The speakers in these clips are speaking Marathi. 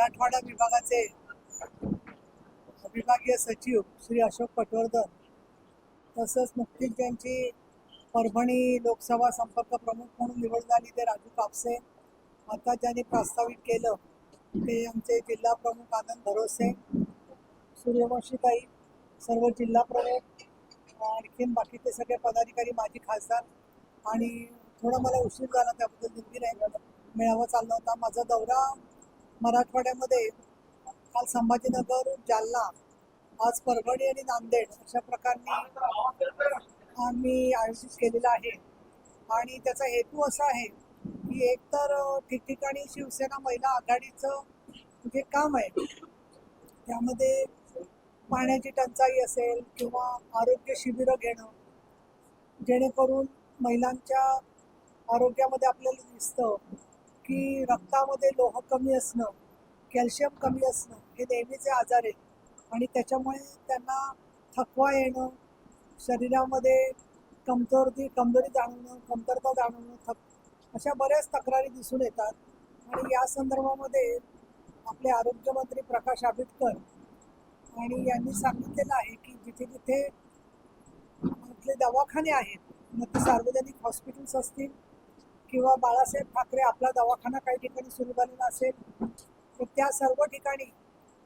मराठवाडा विभागाचे विभागीय सचिव श्री अशोक पटवर्धन तसंच नुकतीच त्यांची परभणी लोकसभा संपर्क प्रमुख म्हणून निवड झाली ते राजू कापसे. आता ज्यांनी प्रस्तावित केलं ते आमचे जिल्हा प्रमुख आनंद भरोसे सूर्यवंशीताई सर्व जिल्हा प्रमुख आणखीन बाकीचे सगळे पदाधिकारी माजी खासदार आणि थोडा मला उशीर झाला त्याबद्दल दिलगिरी आहे. मेळावा चालला होता. माझा दौरा मराठवाड्यामध्ये काल संभाजीनगर जालना आज परभणी आणि नांदेड अशा प्रकारने आम्ही आयोजित केलेला आहे. आणि त्याचा हेतू असा आहे की एकतर ठिकठिकाणी शिवसेना महिला आघाडीचं जे काम आहे त्यामध्ये पाण्याची टंचाई असेल किंवा आरोग्य शिबिरं घेणं जेणेकरून महिलांच्या आरोग्यामध्ये आपल्याला दिसतं. की रक्तामध्ये लोह कमी असणं कॅल्शियम कमी असणं हे नेहमीचे आजार आहेत. आणि त्याच्यामुळे त्यांना थकवा येणं शरीरामध्ये कमजोरी कमजोरी जाणवणं कमतरता जाणवणं थक अशा बऱ्याच तक्रारी दिसून येतात. आणि या संदर्भामध्ये आपले आरोग्यमंत्री प्रकाश आंबेडकर आणि यांनी सांगितलेलं आहे की जिथे जिथे आपले दवाखाने आहेत मग ते सार्वजनिक हॉस्पिटल्स असतील किंवा बाळासाहेब ठाकरे आपला दवाखाना काही ठिकाणी सुरू झालेला असेल तर त्या सर्व ठिकाणी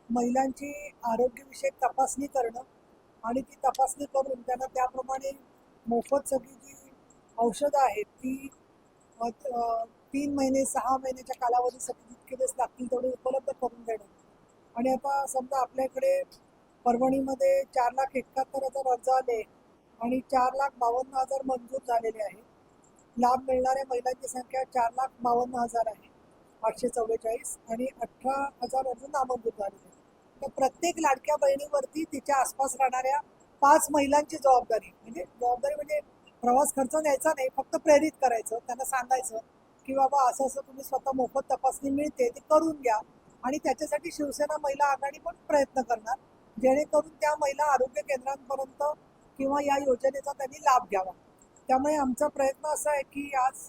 महिलांची आरोग्यविषयक तपासणी करणं आणि ती तपासणी करून त्यांना त्याप्रमाणे मोफत सगळी जी औषधं आहेत ती तीन महिने सहा महिन्याच्या कालावधीसाठी जितके दिवस लागतील तेवढे उपलब्ध करून देणं. आणि आता समजा आपल्याकडे परभणीमध्ये चार लाख एकाहत्तर हजार अर्ज आले आणि चार लाख बावन्न हजार मंजूर झालेले आहे लाभ मिळणाऱ्या महिलांची संख्या चार लाख बावन्न हजार आहे. आठशे चव्वेचाळीस आणि अठरा हजार अजून नामंजूर झालेले तर प्रत्येक लाडक्या बहिणीवरती तिच्या आसपास राहणाऱ्या पाच महिलांची जबाबदारी म्हणजे जबाबदारी म्हणजे प्रवास खर्च न्यायचा नाही फक्त प्रेरित करायचं त्यांना सांगायचं की बाबा असं असं तुम्ही स्वतः मोफत तपासणी मिळते ती करून घ्या. आणि त्याच्यासाठी शिवसेना महिला आघाडी पण प्रयत्न करणार जेणेकरून त्या महिला आरोग्य केंद्रांपर्यंत किंवा या योजनेचा त्यांनी लाभ घ्यावा. त्यामुळे आमचा प्रयत्न असा आहे की आज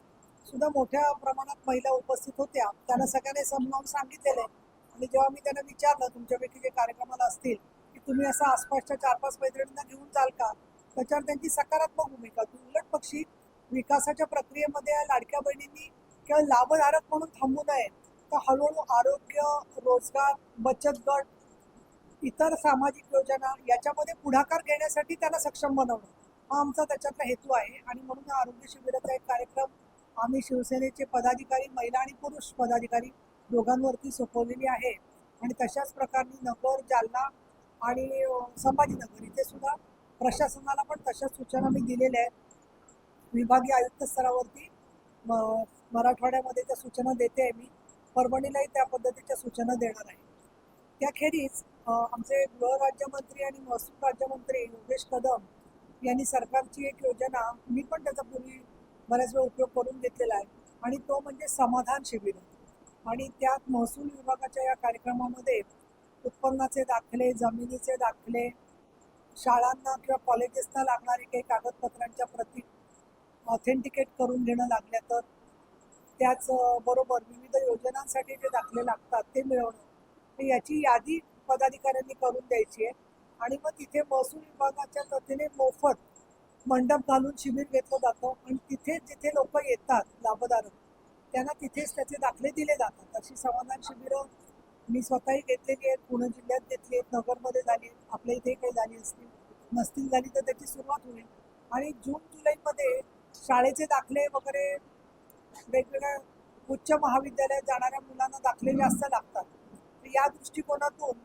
सुद्धा मोठ्या प्रमाणात महिला उपस्थित होत्या. त्यांना सगळ्यांनी समजावून सांगितलेलं आहे. आणि जेव्हा मी त्यांना विचारलं तुमच्यापैकी जे कार्यक्रमाला असतील की तुम्ही असं आसपासच्या चार पाच मैत्रिणींना घेऊन जाल का? त्याच्यावर त्यांची सकारात्मक भूमिका उलट पक्षी विकासाच्या प्रक्रियेमध्ये लाडक्या बहिणींनी केवळ लाभधारक म्हणून थांबू नये तर हळूहळू आरोग्य रोजगार बचत गट इतर सामाजिक योजना याच्यामध्ये पुढाकार घेण्यासाठी त्यांना सक्षम बनवणं हा आमचा त्याच्यातला हेतू आहे. आणि म्हणून हा आरोग्य शिबिराचा एक कार्यक्रम आम्ही शिवसेनेचे पदाधिकारी महिला आणि पुरुष पदाधिकारी दोघांवरती सोपवलेली आहे. आणि तशाच प्रकारे नगर जालना आणि संभाजीनगर इथे सुद्धा प्रशासनाला पण तशाच सूचना मी दिलेल्या आहेत. विभागीय आयुक्त स्तरावरती म- मराठवाड्यामध्ये त्या सूचना देते आहे मी. परभणीलाही त्या पद्धतीच्या सूचना देणार आहे. त्याखेरीज आमचे गृहराज्यमंत्री आणि महसूल राज्यमंत्री योगेश कदम यांनी सरकारची एक योजना मी पण त्याचा पूर्वी बऱ्याच वेळा उपयोग करून घेतलेला आहे. आणि तो म्हणजे समाधान शिबिर. आणि त्यात महसूल विभागाच्या या कार्यक्रमामध्ये उत्पन्नाचे दाखले जमिनीचे दाखले शाळांना किंवा कॉलेजेसना लागणारे काही कागदपत्रांच्या प्रती ऑथेंटिकेट करून घेणं लागल्या तर त्याचबरोबर विविध योजनांसाठी जे दाखले लागतात ते मिळवणं. तर याची यादी पदाधिकाऱ्यांनी करून द्यायची आहे. आणि मग तिथे महसूल विभागाच्या वतीने मोफत मंडप घालून शिबिर घेतलं जातं. आणि तिथे जिथे लोक येतात लाभधारक त्यांना तिथेच त्याचे दाखले दिले जातात. अशी समाधान शिबिरं मी स्वतःही घेतलेली आहेत पुणे जिल्ह्यात घेतली आहेत नगरमध्ये झाली आहेत आपल्या इथे काही झाली असतील नसतील झाली तर त्याची सुरुवात होईल. आणि जून जुलैमध्ये शाळेचे दाखले वगैरे वेगवेगळ्या उच्च महाविद्यालयात जाणाऱ्या मुलांना दाखले जास्त लागतात. तर या दृष्टिकोनातून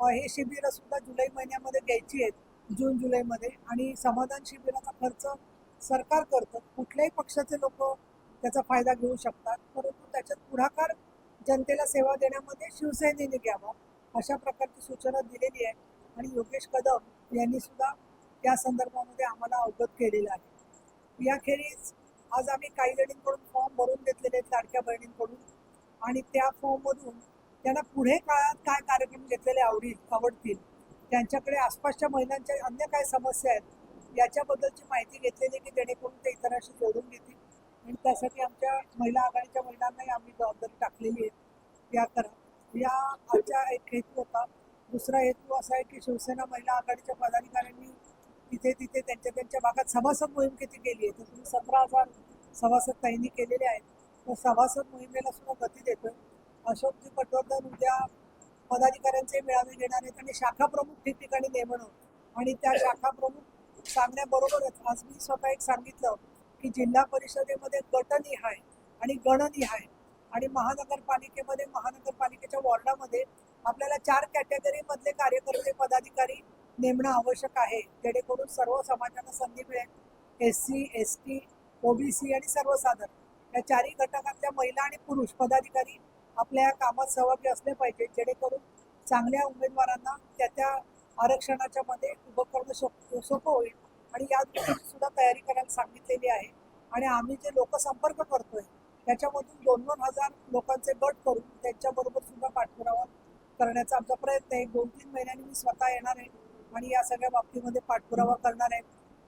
हे शिबिरं सुद्धा जुलै महिन्यामध्ये घ्यायची आहेत जून जुलैमध्ये. आणि समाधान शिबिराचा खर्च सरकार करतं. कुठल्याही पक्षाचे लोक त्याचा फायदा घेऊ शकतात. परंतु त्याच्यात पुढाकार जनतेला सेवा देण्यामध्ये शिवसेनेने घ्यावा अशा प्रकारची सूचना दिलेली आहे. आणि योगेश कदम यांनी सुद्धा या संदर्भामध्ये आम्हाला अवगत केलेलं आहे. याखेरीज आज आम्ही काही जणींकडून फॉर्म भरून घेतलेले आहेत लाडक्या बहिणींकडून. आणि त्या फॉर्ममधून त्यांना पुढे काळात काय कार्यक्रम घेतलेले आवडील आवडतील? त्यांच्याकडे आसपासच्या महिलांच्या अन्य काय समस्या आहेत? याच्याबद्दलची माहिती घेतलेली की जेणेकरून ते इतरांशी जोडून घेतील? आणि त्यासाठी आमच्या महिला आघाडीच्या महिलांनाही आम्ही जबाबदारी टाकलेली आहे. या करा. या आमच्या एक हेतू होता. दुसरा हेतू असा आहे की शिवसेना महिला आघाडीच्या पदाधिकाऱ्यांनी तिथे तिथे त्यांच्या त्यांच्या भागात सभासद मोहीम किती केली आहे? तर तुम्ही सतरा हजार सभासद ताईंनी केलेले आहेत. तर सभासद मोहिमेला सुद्धा गती देतोय. अशोकजी पटवर्धन उद्या पदाधिकाऱ्यांचे मेळावे घेणार आहेत आणि शाखा प्रमुख ठिकठिकाणी नेमणं आणि त्या शाखा प्रमुख सांगण्याबरोबरच आज मी स्वतः एक सांगितलं की जिल्हा परिषदेमध्ये गटनिहाय आणि गणनिहाय आणि महानगरपालिकेमध्ये महानगरपालिकेच्या वॉर्डामध्ये आपल्याला चार कॅटेगरीमधले कार्यकर्ते पदाधिकारी नेमणं आवश्यक आहे. जेणेकरून सर्व समाजाला संधी मिळेल. S C S T OBC आणि सर्वसाधारण या चारही घटकातल्या महिला आणि पुरुष पदाधिकारी आपल्या या कामात सहभागी असले पाहिजे जेणेकरून चांगल्या उमेदवारांना त्या त्या आरक्षणाच्या मध्ये उभं करणं सोप- सोपं होईल. आणि या दृष्टीने सुद्धा तयारी करायला सांगितलेली आहे. आणि आम्ही जे लोकसंपर्क करतोय त्याच्यामधून दोन दोन हजार लोकांचे गट करून त्यांच्याबरोबर सुद्धा पाठपुरावा करण्याचा आमचा प्रयत्न आहे. दोन तीन महिन्यांनी मी स्वतः येणार आहे आणि या सगळ्या बाबतीमध्ये पाठपुरावा करणार आहे.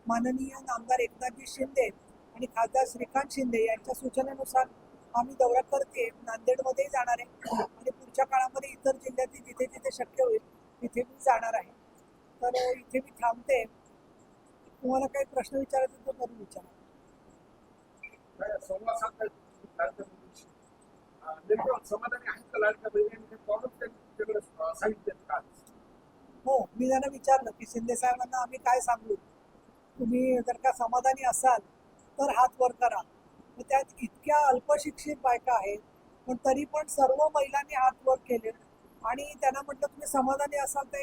माननीय नामदार एकनाथजी शिंदे आणि खासदार श्रीकांत शिंदे यांच्या सूचनेनुसार आम्ही दौरा करते नांदेडमध्येही जाणार आहे. आणि पुढच्या काळामध्ये इतर जिल्ह्यातील जिथे जिथे शक्य होईल तिथे मी जाणार आहे. तर इथे मी थांबते. तुम्हाला काही प्रश्न विचारायचे तर करून विचारा. का? हो मी त्यांना विचारलं की शिंदे साहेबांना आम्ही काय सांगू? तुम्ही जर का समाधानी असाल तर हात वर करा. मग त्यात इतक्या अल्पशिक्षित बायका आहेत पण तरी पण सर्व महिलांनी हात वर केले आणि त्यांना म्हटलं तुम्ही समाधानी असाल तर